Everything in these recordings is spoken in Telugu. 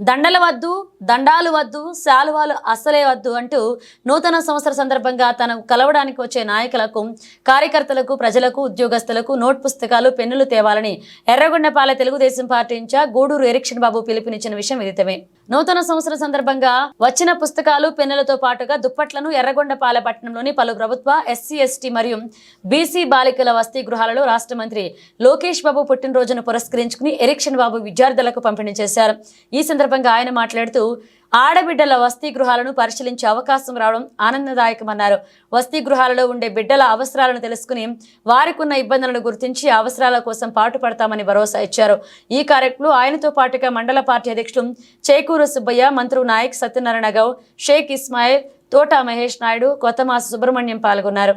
దండల వద్దు. దండాలు వద్దు శాలువాలు అస్సలే వద్దు అంటూ నూతన సంవత్సర సందర్భంగా తనకు కలవడానికి వచ్చే నాయకులకు కార్యకర్తలకు ప్రజలకు ఉద్యోగస్తులకు నోట్ పుస్తకాలు పెన్నులు తేవాలని Yerragondapalem Telugu Desam party incharge Guduru erection Babu పిలుపునిచ్చిన విషయం విదితమే నూతన సంవత్సర సందర్భంగా వచ్చిన పుస్తకాలు పెన్నులతో పాటుగా దుప్పట్లను ఎర్రగొండపాలె పట్టణంలోని పలు ప్రభుత్వ ఎస్సీ ఎస్టీ మరియు బీసీ బాలికల వసతి గృహాలలో రాష్ట్ర మంత్రి లోకేష్ బాబు పుట్టినరోజును పురస్కరించుకుని ఎరిక్షన్ బాబు విద్యార్థులకు పంపిణీ చేశారు. ఈ సందర్భంగా ఆయన మాట్లాడుతూ ఆడబిడ్డల వసతి గృహాలను పరిశీలించే అవకాశం రావడం ఆనందదాయకమన్నారు. వసతి గృహాలలో ఉండే బిడ్డల అవసరాలను తెలుసుకుని వారికున్న ఇబ్బందులను గుర్తించి అవసరాల కోసం పాటుపడతామని భరోసా ఇచ్చారు. ఈ కార్యక్రమంలో ఆయనతో పాటుగా మండల పార్టీ అధ్యక్షులు చేకూరు సుబ్బయ్య మంత్రు నాయక్ సత్యనారాయణ గౌడ్ షేక్ ఇస్మాయిల్ తోట మహేష్ నాయుడు కొత్తమాస సుబ్రహ్మణ్యం పాల్గొన్నారు.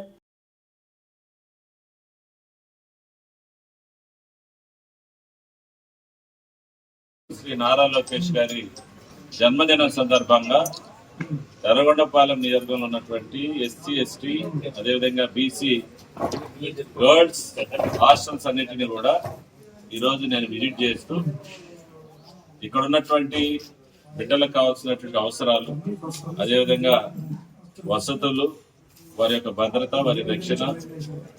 శ్రీ నారా లోకేష్ గారి జన్మదినం సందర్భంగా ఎర్రగొండపాలెం నియోజకవర్గంలో ఉన్నటువంటి ఎస్సీ ఎస్టీ అదేవిధంగా బీసీ గర్ల్స్ హాస్టల్స్ అన్నిటిని కూడా ఈరోజు నేను విజిట్ చేస్తూ ఇక్కడ ఉన్నటువంటి బిడ్డలకు కావాల్సినటువంటి అవసరాలు అదేవిధంగా వసతులు వారి యొక్క భద్రత వారి రక్షణ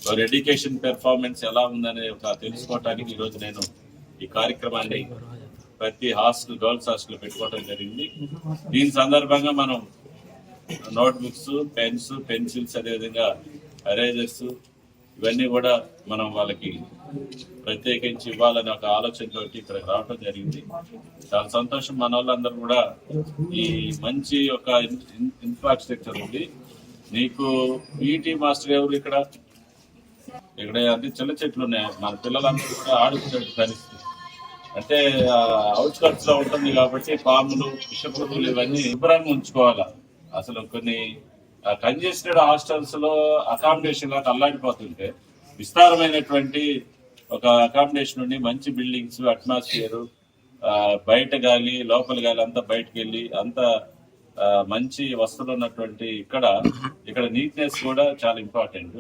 వారి ఎడ్యుకేషన్ పెర్ఫార్మెన్స్ ఎలా ఉందనే ఒక తెలుసుకోవటానికి ఈరోజు నేను ఈ కార్యక్రమాన్ని ప్రతి హాస్టల్ గర్ల్స్ హాస్టల్ పెట్టుకోవడం జరిగింది. దీని సందర్భంగా మనం నోట్బుక్స్ పెన్స్ పెన్సిల్స్ అదేవిధంగా ఎరేజర్స్ ఇవన్నీ కూడా మనం వాళ్ళకి ప్రత్యేకించి ఇవ్వాలనే ఒక ఆలోచనతో ఇక్కడ రావడం జరిగింది. చాలా సంతోషం మన వాళ్ళందరూ కూడా ఈ మంచి ఒక ఇన్ఫ్రాస్ట్రక్చర్ ఉంది. నీకు పీటీ మాస్టర్ ఎవరు ఇక్కడ? ఇక్కడ అన్ని చిన్న చెట్లు ఉన్నాయి. మన పిల్లలందరూ కూడా ఆడుకునే పరిస్థితి అంటే అవుట్స్కట్స్లో ఉంటుంది కాబట్టి పాములు విషపురుగులు ఇవన్నీ శుభ్రంగా ఉంచుకోవాలి? అసలు కొన్ని కంజెస్టెడ్ హాస్టల్స్లో అకామిడేషన్ లాగా అల్లాడిపోతుంటే విస్తారమైనటువంటి ఒక అకామిడేషన్ ఉండి మంచి బిల్డింగ్స్ అట్మాస్ఫియర్ బయట గాలి లోపల గాలి అంతా బయటకు వెళ్ళి అంత మంచి వస్తువులు ఉన్నటువంటి ఇక్కడ ఇక్కడ నీట్నెస్ కూడా చాలా ఇంపార్టెంట్